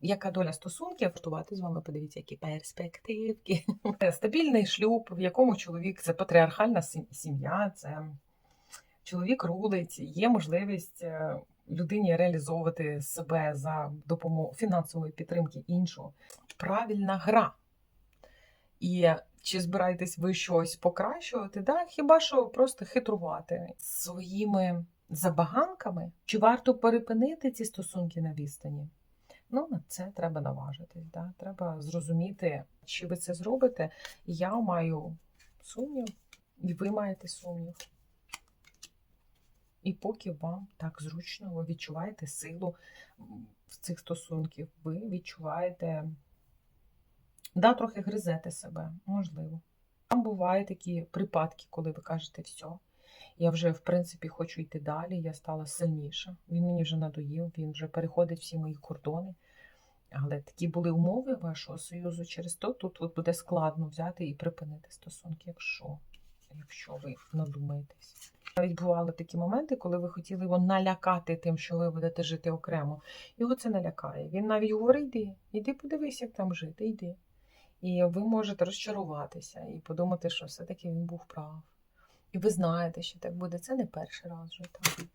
яка доля стосунків, Влаштувати з вами, подивіться, які перспективки. Стабільний шлюб, в якому чоловік це патріархальна сім'я, це чоловік рулить, є можливість е, людині реалізовувати себе за допомогою фінансової підтримки іншого. Правильна гра. І чи збираєтесь ви щось покращувати? Да? Хіба що просто хитрувати своїми забаганками? Чи варто перепинити ці стосунки на відстані? Ну, на це треба наважитись. Да? Треба зрозуміти, чи ви це зробите. Я маю сумнів, і ви маєте сумнів. І поки вам так зручно, ви відчуваєте силу в цих стосунків, ви відчуваєте, да, трохи гризете себе, можливо. Там бувають такі припадки, коли ви кажете, все, я вже, в принципі, хочу йти далі, я стала сильніша. Він мені вже надоїв, він вже переходить всі мої кордони. Але такі були умови вашого союзу. Через то тут от буде складно взяти і припинити стосунки, якщо, якщо ви надумаєтесь. Навіть бували такі моменти, коли ви хотіли його налякати тим, що ви будете жити окремо. Його це налякає. Він навіть говорить, йди, іди подивись, як там жити, йди. І ви можете розчаруватися і подумати, що все-таки він був прав. І ви знаєте, що так буде. Це не перший раз вже так.